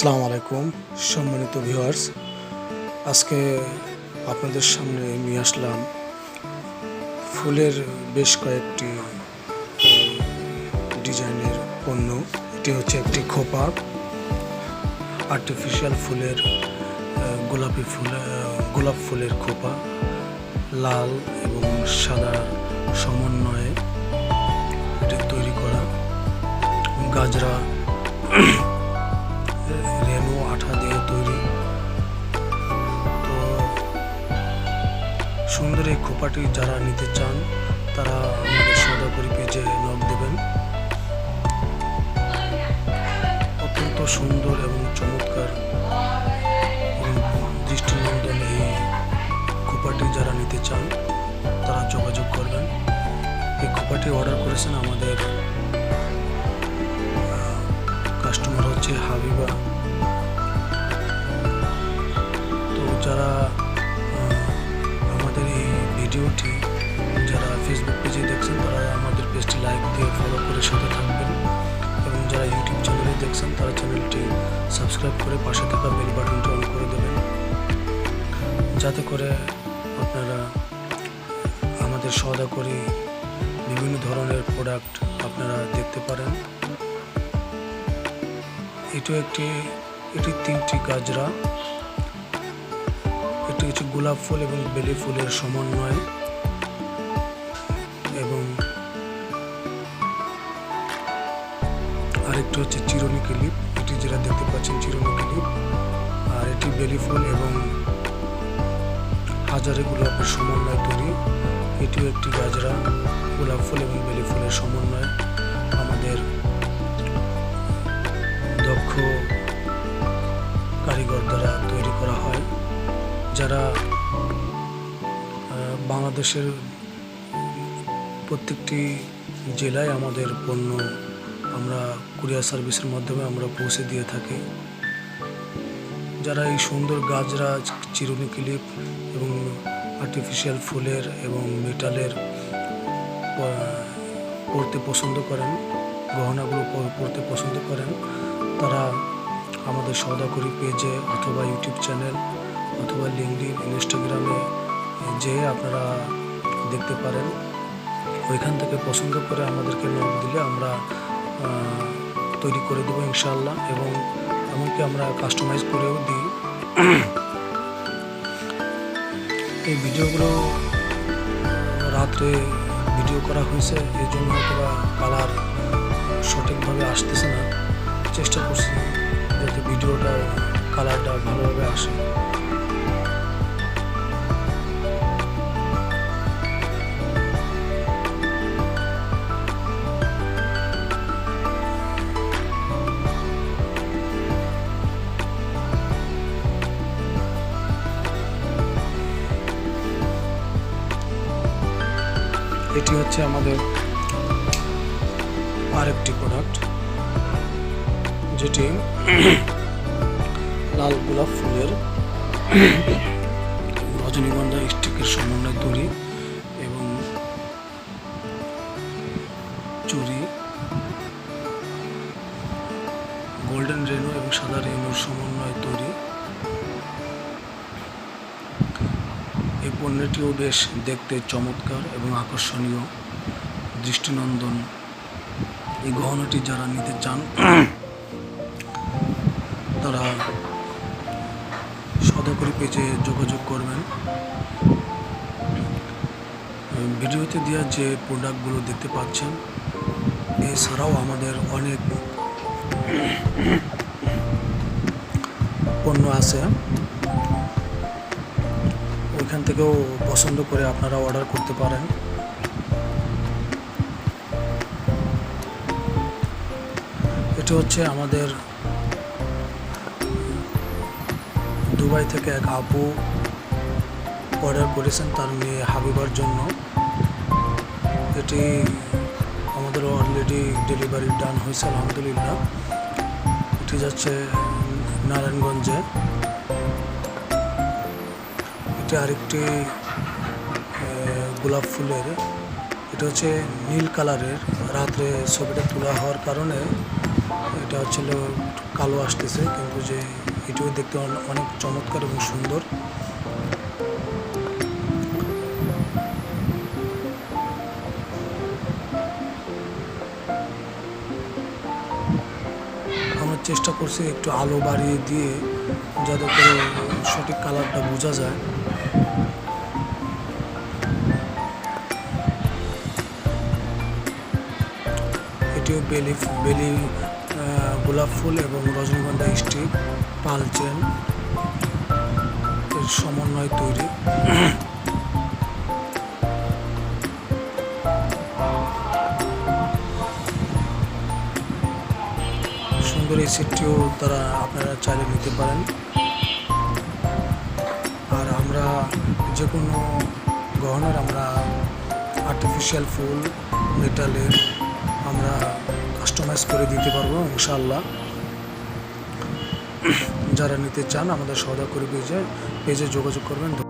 আসসালামু আলাইকুম, সম্মানিত ভিউয়ার্স। আজকে আপনাদের সামনে নিয়ে আসলাম ফুলের বেশ কয়েকটি ডিজাইনের পণ্য। এটি হচ্ছে একটি খোপা আর্টিফিশিয়াল ফুলের গোলাপি ফুল গোলাপ ফুলের খোপা, লাল এবং সাদা সমন্বয়ে এটি তৈরি করা। গাজরা খোপাটি যারা নিতে চান, তারা আমাদের সদাকরি পেজে নক দেবেন। অত্যন্ত সুন্দর এবং চমৎকার দৃষ্টিনন্দন এই খোপাটি যারা নিতে চান, তারা যোগাযোগ করবেন। এই খোপাটি অর্ডার করেছেন আমাদের দেখছেন তারা চ্যানেলটি সাবস্ক্রাইব করে পাশে থাকা বেল বাটনটি অন করে দেবেন। যাতে করে আপনারা আমাদের সদা করে, বিভিন্ন ধরনের প্রোডাক্ট আপনারা দেখতে পারেন। এটি একটি, এটি তিনটি গাজরা। এটি হচ্ছে গোলাপ ফুল এবং বেলি ফুলের সমন্বয়। আরেকটি হচ্ছে চিরনি ক্লিপ, এটি যেটা দেখতে পাচ্ছেন চিরনি ক্লিপ। আর এটি বেলি ফুল এবং হাজারে গোলাপের সমন্বয় তৈরি। এটিও একটি গাজরা, গোলাপ ফুল এবং বেলি ফুলের সমন্বয়। আমাদের দক্ষ কারিগর দ্বারা তৈরি করা হয়। যারা বাংলাদেশের প্রত্যেকটি জেলায় আমাদের পণ্য আমরা কুরিয়ার সার্ভিসের মাধ্যমে আমরা পৌঁছে দিয়ে থাকি। যারা এই সুন্দর গাজরা চিরুনি ক্লিপ এবং আর্টিফিশিয়াল ফুলের এবং মেটালের পড়তে পছন্দ করেন, গহনাগুলো পড়তে পছন্দ করেন, তারা আমাদের সদাকরি পেজে অথবা ইউটিউব চ্যানেল অথবা লিঙ্কডিন ইনস্টাগ্রামে যে আপনারা দেখতে পারেন, ওইখান থেকে পছন্দ করে আমাদেরকে নক দিলে আমরা তৈরি করে দেবো ইনশাল্লাহ এবং এমনকি আমরা কাস্টমাইজ করেও দিই। এই ভিডিওগুলো রাত্রে ভিডিও করা হয়েছে, এই জন্য হয়তো কালার সঠিকভাবে আসতেছে না। চেষ্টা করছি যাতে ভিডিওটা কালারটা ভালোভাবে আসে। এটি হচ্ছে আমাদের আরেকটি প্রোডাক্ট যেটি লাল গোলাপ ফুলের রজনীগন্ধা স্টিকের সমন্বয় পণ্যটিও বেশ দেখতে চমৎকার এবং আকর্ষণীয়। দৃষ্টিনন্দন। এই গহনাটি যারা নিতে চান, তারা সদাকরি পেজে যোগাযোগ করবেন। ভিডিওতে দেওয়া যে প্রোডাক্টগুলো দেখতে পাচ্ছেন, এছাড়াও আমাদের অনেক পণ্য আছে। ওইখান থেকেও পছন্দ করে আপনারা অর্ডার করতে পারেন। এটা হচ্ছে আমাদের দুবাই থেকে এক আপু অর্ডার করেছেন তার মেয়ে হাবিবার জন্য। এটি আমাদের অলরেডি ডেলিভারি ডান হয়েছে, আলহামদুলিল্লাহ। এটি যাচ্ছে নারায়ণগঞ্জে। এটি আরেকটি গোলাপ ফুলের। এটা হচ্ছে নীল কালারের। রাত্রে ছবিটা তোলা হওয়ার কারণে এটা হচ্ছিল কালো আসতেছে, কিন্তু যে এটিও দেখতে অন- অনেক চমৎকার এবং সুন্দর। আমরা চেষ্টা করছি একটু আলো বাড়িয়ে দিয়ে যাতে করে সঠিক কালারটা বোঝা যায়। এটিও বেলি বেলি গোলাপ ফুল এবং রজনীগন্ধা স্টিক পাল চেন এর সমন্বয় তৈরি। সুন্দর এই সেটটিও তারা আপনারা চাইলে নিতে পারেন। আর আমরা যে কোনো গহনার আমরা আর্টিফিশিয়াল ফুল মেটালের আমরা কাস্টমাইজ করে দিতে পারব, ইনশাআল্লাহ। যারা নিতে চান, আমাদের সদা করে পেজে পেজে যোগাযোগ করবেন।